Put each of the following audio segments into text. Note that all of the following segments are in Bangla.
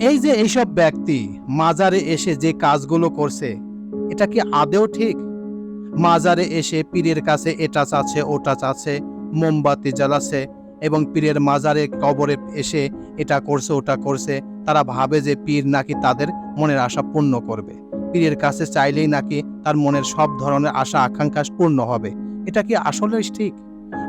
এই যে এইসব ব্যক্তি মাজারে এসে যে কাজগুলো করছে, এটা কি আদেও ঠিক? মাজারে এসে পীরের কাছে এটা চাচ্ছে, ওটা চাচ্ছে, মোমবাতি জ্বালাচ্ছে এবং পীরের মাজারে কবরে এসে এটা করছে, ওটা করছে, তারা ভাবে যে পীর নাকি তাদের মনের আশা পূর্ণ করবে। পীরের কাছে চাইলেই নাকি তার মনের সব ধরনের আশা, আকাঙ্ক্ষা পূর্ণ হবে। এটা কি আসলে ঠিক?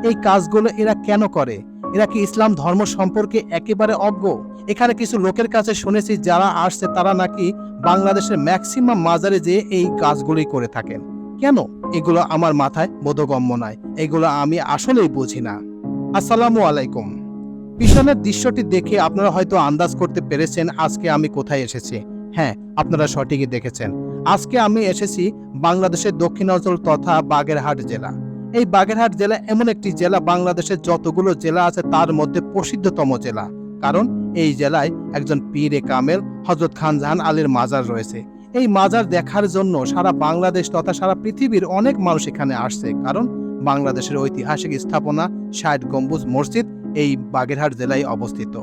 এই কাজগুলো এরা কেন করে? এরা কি ইসলাম ধর্ম সম্পর্কে একেবারে অজ্ঞ? এখানে কিছু লোকের কাছে শুনেছি যারা আসছে, তারা নাকি বাংলাদেশের ম্যাক্সিমাম মাজারে যেয়ে এই কাজগুলি করে থাকেন। কেন? এগুলো আমার মাথায় বোধগম্য নয়। এগুলো আমি আসলেই বুঝি না। আসসালামু আলাইকুম। পিছনের দৃশ্যটি দেখে আপনারা হয়তো আন্দাজ করতে পেরেছেন আজকে আমি কোথায় এসেছি। হ্যাঁ আপনারা সঠিকই দেখেছেন। আজকে আমি এসেছি বাংলাদেশের দক্ষিণাঞ্চল তথা বাগেরহাট জেলা। এই বাগেরহাট জেলা এমন একটি জেলা, বাংলাদেশের যতগুলো জেলা আছে তার মধ্যে প্রসিদ্ধতম জেলা। কারণ এই জেলায় একজন পীরে কামেল, হজরত খান জাহান আলীর মাজার রয়েছে। এই মাজার দেখার জন্য সারা বাংলাদেশ তথা সারা পৃথিবীর অনেক মানুষ এখানে আসছে। কারণ বাংলাদেশের ঐতিহাসিক স্থাপনা ষাট গম্বুজ মসজিদ এই বাগেরহাট জেলায় অবস্থিত।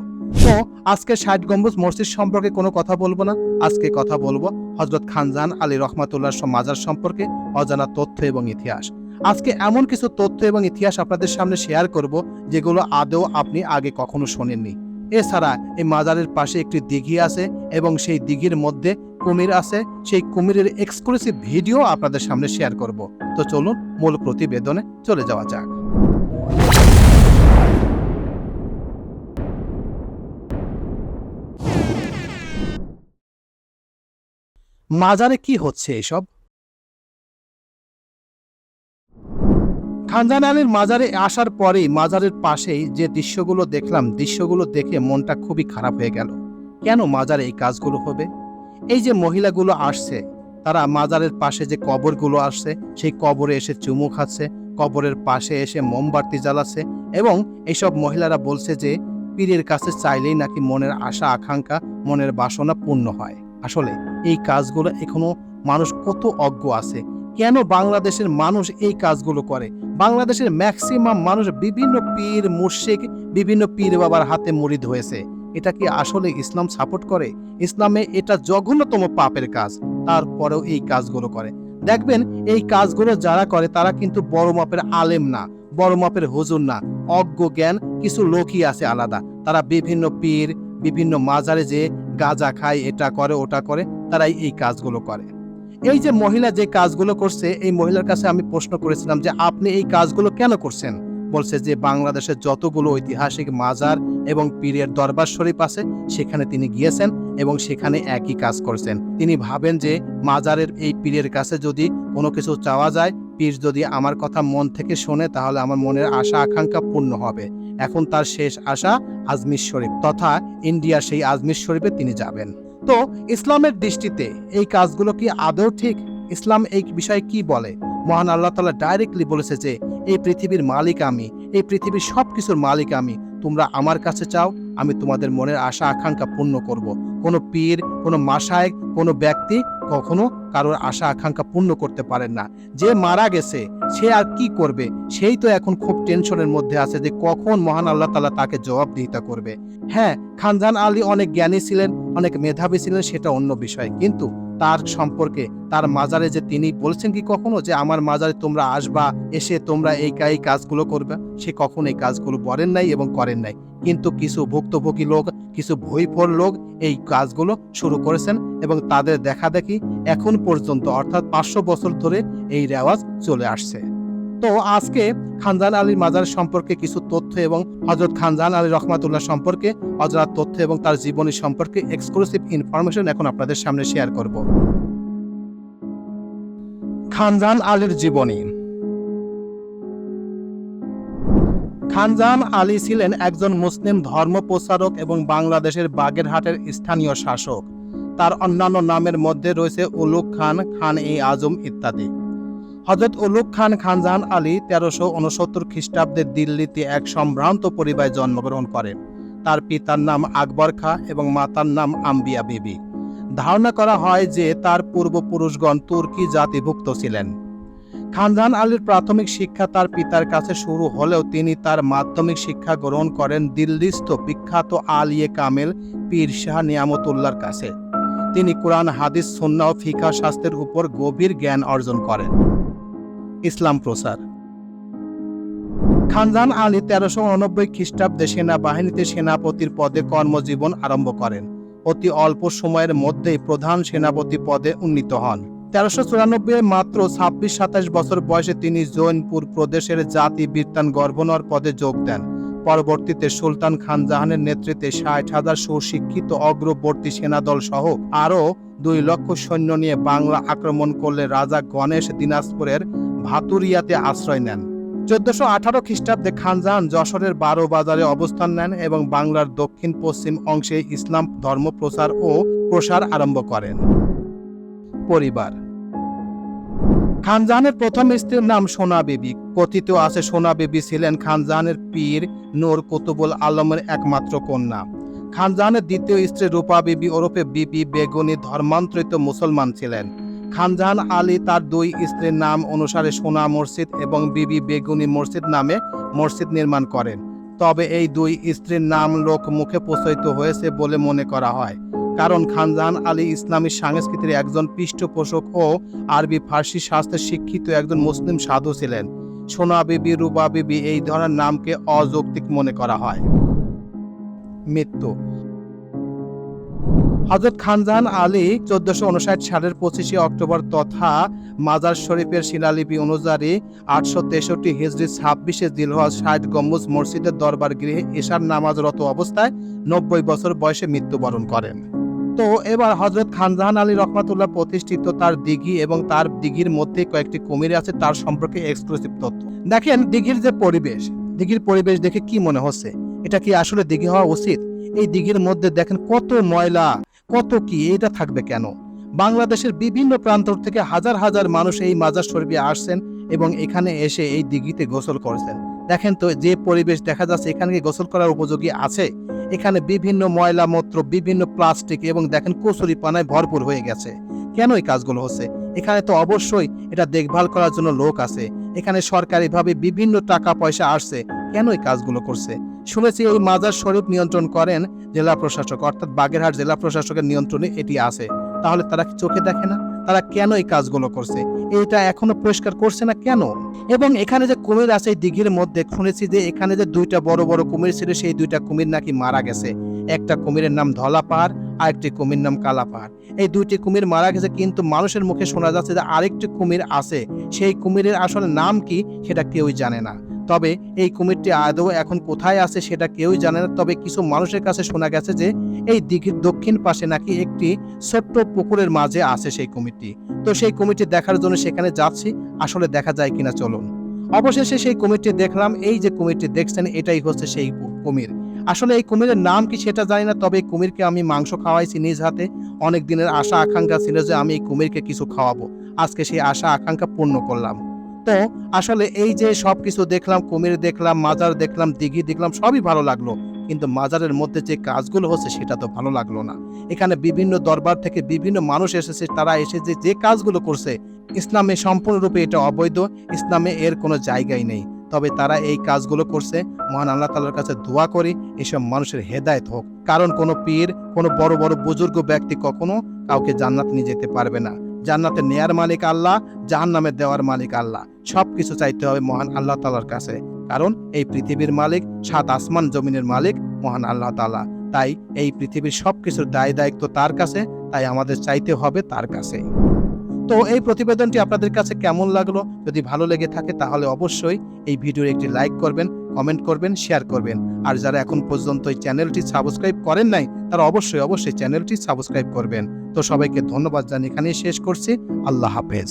তো আজকে ষাট গম্বুজ মসজিদ সম্পর্কে কোনো কথা বলব না। আজকে কথা বলব হজরত খানজাহান আলী রহমাতুল্লাহ মাজার সম্পর্কে, অজানা তথ্য এবং ইতিহাস। আজকে এমন কিছু তথ্য এবং ইতিহাস আপনাদের সামনে শেয়ার করব যেগুলো আদৌ আপনি আগে কখনো শোনেননি। এছাড়া এই মাজারের পাশে একটি দিঘি আছে এবং সেই দিঘির মধ্যে কুমির আছে। সেই কুমিরের এক্সক্লুসিভ ভিডিও আপনাদের সামনে শেয়ার করব। তো চলুন মূল প্রতিবেদনে চলে যাওয়া যাক। মাজারে কি হচ্ছে এসব? খানজান আলীর মাজারে আসার পরেই মাজারের পাশেই যে দৃশ্যগুলো দেখলাম, দৃশ্যগুলো দেখে মনটা খুবই খারাপ হয়ে গেল। কেন মাজারে এই কাজগুলো হবে? এই যে মহিলাগুলো আসছে, তারা মাজারের পাশে যে কবরগুলো আসছে, সেই কবরে এসে চুমু খাচ্ছে, কবরের পাশে এসে মোমবাতি জ্বালাচ্ছে এবং এইসব মহিলারা বলছে যে, পীরের কাছে চাইলেই নাকি মনের আশা, আকাঙ্ক্ষা, মনের বাসনা পূর্ণ হয়। আসলে এই কাজগুলো এখনও মানুষ কত অজ্ঞ আছে কেন বাংলাদেশের মানুষ এই কাজগুলো করে? বাংলাদেশের ম্যাক্সিমাম মানুষ বিভিন্ন পীর মুর্শিক বিভিন্ন পীর বাবার হাতে মুরিদ হয়েছে। এটা কি আসলে ইসলাম সাপোর্ট করে? ইসলামে এটা জঘন্যতম পাপের কাজ। তারপরেও এই কাজগুলো করে। দেখবেন, এই কাজগুলো যারা করে, তারা কিন্তু বড় মাপের আলেম না, বড় মাপের হুজুর না। অজ্ঞ জ্ঞান কিছু লোকই আছে আলাদা। তারা বিভিন্ন পীর, বিভিন্ন মাজারে যে গাঁজা খায়, এটা করে, ওটা করে, তারাই এই কাজগুলো করে। এই যে মহিলা যে কাজগুলো করছে, এই মহিলার কাছে আমি প্রশ্ন করেছিলাম যে, আপনি এই কাজগুলো কেন করছেন? বলছে যে, বাংলাদেশের যতগুলো ঐতিহাসিক মাজার এবং পীরের দরবার শরীফ আছে, সেখানে তিনি গিয়েছেন এবং সেখানে একই কাজ করছেন। তিনি ভাবেন যে, মাজারের এই পীরের কাছে যদি কোনো কিছু চাওয়া যায়, পীর যদি আমার কথা মন থেকে শোনে, তাহলে আমার মনের আশা, আকাঙ্ক্ষা পূর্ণ হবে। এখন তার শেষ আশা আজমির শরীফ, তথা ইন্ডিয়ার সেই আজমির শরীফে তিনি যাবেন। তো ইসলামের দৃষ্টিতে। এই কাজগুলো কি আদৌ ঠিক? ইসলাম এই বিষয়ে কি বলে? মহান আল্লাহ তালা ডাইরেক্টলি বলেছে যে, এই পৃথিবীর মালিক আমি, এই পৃথিবীর সব কিছুর মালিক আমি। তোমরা আমার কাছে চাও, আমি তোমাদের মনের আশা আকাঙ্ক্ষা পূর্ণ করব। কোনো পীর, কোনো মাসায় কোনো ব্যক্তি কখনো কারোর আশা আকাঙ্ক্ষা পূর্ণ করতে পারেন না। যে মারা গেছে, সে আর কি করবে? সেই তো এখন খুব টেনশনের মধ্যে আছে যে কখন মহান আল্লাহ তালা তাকে জবাব জবাবদিহিতা করবে। হ্যাঁ খানজান আলী অনেক জ্ঞানী ছিলেন, অনেক মেধাবী ছিলেন, সেটা অন্য বিষয়। কিন্তু তার সম্পর্কে, তার মাজারে যে তিনি বলছেন কি কখনো যে আমার মাজারে তোমরা আসবা, এসে তোমরা এই এই কাজগুলো করবে? সে কখনো এই কাজগুলো বলেন নাই এবং করেন নাই। কিন্তু কিছু ভুক্তভোগী লোক, কিছু ভইফোর লোক এই কাজগুলো শুরু করেছেন এবং তাদের দেখা দেখি এখন পর্যন্ত, অর্থাৎ পাঁচশো বছর ধরে এই রেওয়াজ চলে আসছে। তো আজকে খানজান আলীর মাজার সম্পর্কে কিছু তথ্য এবং হজরত খানজান আলী রহমাতুল্লাহ সম্পর্কে অজানা তথ্য এবং তার জীবনী সম্পর্কে এক্সক্লুসিভ ইনফরমেশন এখন আপনাদের সামনে শেয়ার করব। খানজান আলীর জীবনী। খানজান আলী ছিলেন একজন মুসলিম ধর্ম প্রচারক এবং বাংলাদেশের বাগেরহাটের স্থানীয় শাসক। তার অন্যান্য নামের মধ্যে রয়েছে উলুক খান খান ই আজম ইত্যাদি। হজরত উলুক খান খানজান আলী তেরোশো উনসত্তর খ্রিস্টাব্দে দিল্লিতে এক সম্ভ্রান্ত পরিবারে জন্মগ্রহণ করেন। তার পিতার নাম আকবর খা এবং মাতার নাম আম্বিয়া বিবি। ধারণা করা হয় যে তার পূর্বপুরুষগণ তুর্কি জাতিভুক্ত ছিলেন। খানজান আলীর প্রাথমিক শিক্ষা তার পিতার কাছে শুরু হলেও তিনি তার মাধ্যমিক শিক্ষা গ্রহণ করেন দিল্লিস্থ বিখ্যাত আলিয়ে কামেল পীর শাহ নিয়ামতুল্লার কাছে। তিনি কোরআন, হাদিস সুন্না ও ফিকা শাস্ত্রের উপর গভীর জ্ঞান অর্জন করেন। ইসলাম প্রসার খানজাহান আলী তেরোশো উননব্বই খ্রিস্টাব্দে সেনাবাহিনীতে সেনাপতির পদে কর্মজীবন আরম্ভ করেন। অতি অল্প সময়ের মধ্যেই প্রধান সেনাপতি পদে উন্নীত হন। তেরোশো চুরানব্বই মাত্র ছাব্বিশ সাতাশ বছর বয়সে তিনি জৈনপুর প্রদেশের জাতি বীরতান গভর্নর পদে যোগ দেন। পরবর্তীতে সুলতান খান জাহানের নেতৃত্বে ষাট হাজার সুশিক্ষিত অগ্রবর্তী সেনাদল সহ আরও দুই লক্ষ সৈন্য নিয়ে বাংলা আক্রমণ করলে রাজা গণেশ দিনাজপুরের ভাতুরিয়াতে আশ্রয় নেন। চোদ্দশো আঠারো খ্রিস্টাব্দে খানজাহান যশোরের বারো বাজারে অবস্থান নেন এবং বাংলার দক্ষিণ পশ্চিম অংশে ইসলাম ধর্ম প্রচার ও প্রসার আরম্ভ করেন। পরিবার খানজাহানের প্রথম স্ত্রীর নাম সোনা বেবি। কথিত আছে সোনা বিবি ছিলেন খানজাহানের পীর নূর কুতুবুল আলমের একমাত্র কন্যা। খানজাহানের দ্বিতীয় স্ত্রী রূপা বিবি ওরফে বিবি বেগুনি ধর্মান্তরিত মুসলমান ছিলেন। খানজাহান আলী তার দুই স্ত্রীর নাম অনুসারে সোনা মসজিদ এবং বিবি বেগুনি মসজিদ নামে মসজিদ নির্মাণ করেন। তবে এই দুই স্ত্রীর নাম লোক মুখে প্রচলিত হয়েছে বলে মনে করা হয়। কারণ খানজাহান আলী ইসলামী সংস্কৃতির একজন পৃষ্ঠপোষক ও আরবি ফার্সি শাস্ত্রে শিক্ষিত একজন মুসলিম সাধু ছিলেন। সোনা বিবি, রুবা বিবি এই ধরনের নামকে অযৌক্তিক মনে করা হয়। মৃত্যু হজরত খানজাহান আলী চোদ্দশো উনষাট সালের পঁচিশে অক্টোবর তথা মাজার শরীফের শিলালিপি অনুযায়ী আটশো তেষট্টি হিজড়ি ছাব্বিশে দিলহজ ষাট গম্বুজ মসজিদের দরবার গৃহে এশার নামাজরত অবস্থায় নব্বই বছর বয়সে মৃত্যুবরণ করেন। তো এবার হজরত খানজাহান আলী রহমাতুল্লাহ প্রতিষ্ঠিত তার দিঘি এবং তার দিঘির মধ্যে কয়েকটি কুমির আছে, তার সম্পর্কে এক্সক্লুসিভ তথ্য। দেখেন, দিঘির যে পরিবেশ, দিঘির পরিবেশ দেখে কি মনে হচ্ছে? এটা কি আসলে দিঘি হওয়া উচিত? এই দিঘির মধ্যে দেখেন কত ময়লা কত কি এটা থাকবে কেন? বাংলাদেশের বিভিন্ন প্রান্ত থেকে হাজার হাজার মানুষ এই মাজার শরীফে আসছেন এবং এখানে এসে এই দিঘিতে গোসল করছেন। দেখেন তো যে পরিবেশ দেখা যাচ্ছে, এখানে গোসল করার উপযোগী আছে? এখানে বিভিন্ন ময়লা মূত্র, বিভিন্ন প্লাস্টিক এবং দেখেন কচুরি পানায় ভরপুর হয়ে গেছে। কেন এই কাজগুলো হচ্ছে? এখানে তো অবশ্যই এটা দেখভাল করার জন্য লোক আছে। এখানে সরকারিভাবে বিভিন্ন টাকা পয়সা আসছে। কেন এই কাজগুলো করছে? শুনেছি এই মাজার শরীফ নিয়ন্ত্রণ করেন জেলা প্রশাসক, অর্থাৎ বাগেরহাট জেলা প্রশাসকের নিয়ন্ত্রণে এটি আছে। তাহলে তারা কি চোখে দেখে না? তারা কেন এই কাজগুলো করছে? এটা এখনও পরিষ্কার করছে না কেন? এবং এখানে যে কুমির আছে এই দিঘির মধ্যে, শুনেছি যে এখানে যে দুইটা বড় বড় কুমির ছিল, সেই দুইটা কুমির নাকি মারা গেছে। একটা কুমিরের নাম ধলা পাহাড় আর একটি কুমির নাম কালা পাহাড় এই দুইটি কুমির মারা গেছে, কিন্তু মানুষের মুখে শোনা যাচ্ছে যে আরেকটি কুমির আছে। সেই কুমিরের আসলে নাম কি, সেটা কেউই জানে না। তবে এই কুমিরটি আদৌ এখন কোথায় আছে সেটা কেউই জানে না। তবে কিছু মানুষের কাছে শোনা গেছে যে এই দিঘির দক্ষিণ পাশে নাকি একটি ছোট্ট পুকুরের মাঝে আছে সেই কুমিরটি। তো সেই কুমিরটি দেখার জন্য সেখানে যাচ্ছি। আসলে দেখা যায় কিনা চলুন। অবশেষে সেই কুমিরটি দেখলাম। এই যে কুমিরটি দেখছেন, এটাই হচ্ছে সেই কুমির। আসলে এই কুমিরের নাম কি সেটা জানি না। তবে এই কুমিরকে আমি মাংস খাওয়াইছি নিজ হাতে। অনেক দিনের আশা আকাঙ্ক্ষা ছিল যে আমি এই কুমিরকে কিছু খাওয়াবো। আজকে সেই আশা আকাঙ্ক্ষা পূর্ণ করলাম। তো আসলে এই যে সব কিছু দেখলাম, কুমির দেখলাম, মাজার দেখলাম, দিঘি দেখলাম, সবই ভালো লাগল। কিন্তু মাজারের মধ্যে যে কাজগুলো হচ্ছে, সেটা তো ভালো লাগল না। এখানে বিভিন্ন দরবার থেকে বিভিন্ন মানুষ এসেছে, তারা এসে যে যে কাজগুলো করছে, ইসলামে সম্পূর্ণরূপে এটা অবৈধ, ইসলামে এর কোনো জায়গাই নেই। তবে তারা এই কাজগুলো করছে, মহান আল্লাহ তালার কাছে দোয়া করি, এসব মানুষের হেদায়েত হোক। কারণ কোনো পীর, কোনো বড় বড়, বুজুর্গ ব্যক্তি কখনো কাউকে জান্নাত নিয়ে যেতে পারবে না। জান্নাতে নেয়ার মালিক আল্লাহ জাহান নামে দেওয়ার মালিক আল্লাহ। সব কিছু চাইতে হবে মহান আল্লাহ তালার কাছে। কারণ এই পৃথিবীর মালিক সাত আসমান জমিনের মালিক মহান আল্লাহ তালা তাই এই পৃথিবীর সব কিছুর দায় দায়িত্ব তার কাছে, তাই আমাদের চাইতে হবে তার কাছে। তো এই প্রতিবেদনটি আপনাদের কাছে কেমন লাগল? যদি ভালো লেগে থাকে তাহলে অবশ্যই এই ভিডিওর একটি লাইক করবেন, কমেন্ট করবেন, শেয়ার করবেন। আর যারা এখন পর্যন্ত এই চ্যানেলটি সাবস্ক্রাইব করেন নাই, তারা অবশ্যই অবশ্যই চ্যানেলটি সাবস্ক্রাইব করবেন। তো সবাইকে ধন্যবাদ জানিয়ে এখানেই শেষ করছি। আল্লাহ হাফেজ।